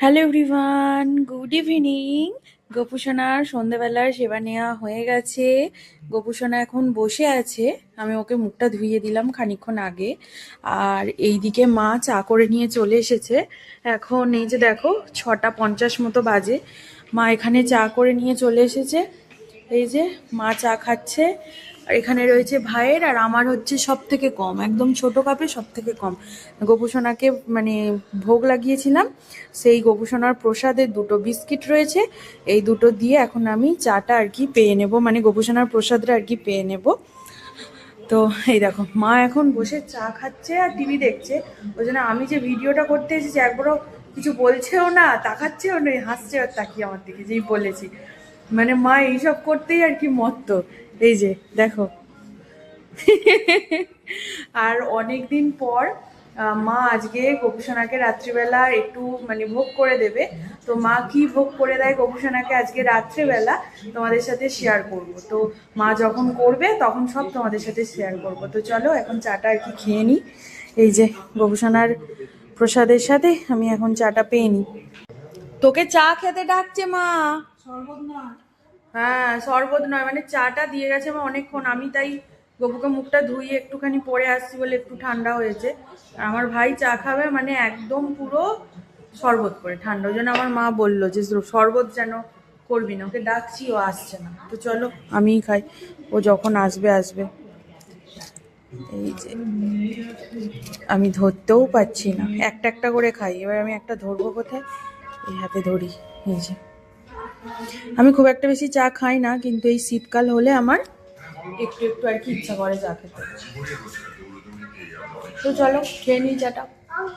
Hello everyone good evening গোপুসোনার সন্ধেবেলার সেবা নেওয়া হয়ে গেছে। গোপুসোনা এখন বসে আছে। আমি ওকে মুখটা ধুইয়ে দিলাম খানিকক্ষণ আগে। আর এইদিকে মা চা করে নিয়ে চলে এসেছে। এখন এই যে দেখো, ছটা পঞ্চাশ মতো বাজে। মা এখানে চা করে নিয়ে চলে এসেছে। এই যে মা চা খাচ্ছে। আর এখানে রয়েছে ভাইয়ের, আর আমার হচ্ছে সব থেকে কম, একদম ছোট কাপে সব থেকে কম। গোপুসোনাকে মানে ভোগ লাগিয়েছিলাম, সেই গোপুসোনার প্রসাদের দুটো বিস্কিট রয়েছে, এই দুটো দিয়ে এখন আমি চাটা আর কি পেয়ে নেব মানে গোপুসোনার প্রসাদটা আর কি পেয়ে নেব। তো এই দেখো, মা এখন বসে চা খাচ্ছে আর টিভি দেখছে, ওই জন্য আমি যে ভিডিওটা করতে এসেছি, একবারও কিছু বলছেও না, তাকাচ্ছেও না, হাসছে আর তাকিয়ে আমার দিকে, যেই বলেছি। মানে মা এইসব করতেই আর কি মত্ত। এই যে, দেখো। আর অনেক দিন পর মা আজকে গোপুসোনাকে রাত্রিবেলা একটু মানে ভোগ করে দেবে। তো মা কি ভোগ করে দেয় গোপুসোনাকে আজকে রাত্রিবেলা, তোমাদের সাথে শেয়ার করব। তো মা যখন করবে, তখন সব তোমাদের সাথে শেয়ার করব। তো চলো, এখন চাটা আর কি খেয়ে নিই এই যে, গোপুসোনার প্রসাদের সাথে আমি এখন চাটা পেয়ে নিই তোকে চা খেতে ডাকছে মা। হ্যাঁ শরবত নয় মানে চাটা দিয়ে গেছে আমার অনেকক্ষণ। আমি তাই গপুকে মুখটা ধুইয়ে একটুখানি পরে আসছি বলে একটু ঠান্ডা হয়েছে। আমার ভাই চা খাবে মানে একদম পুরো শরবত করে ঠান্ডা। ওই জন্য আমার মা বলল যে শরবত যেন করবি না। ওকে ডাকছি, ও আসছে না। তো চলো, আমিই খাই। ও যখন আসবে আসবে। এই যে, আমি ধরতেও পাচ্ছি না। একটা একটা করে খাই। এবার আমি একটা ধরবো কোথায়? এই হাতে ধরি, এই যে। আমি খুব একটা বেশি চা খাই না, কিন্তু এই শীতকাল হলে আমার একটু একটু আর কি ইচ্ছা করে চা খেতে। তো চলো, খেয়ে নিই চাটা।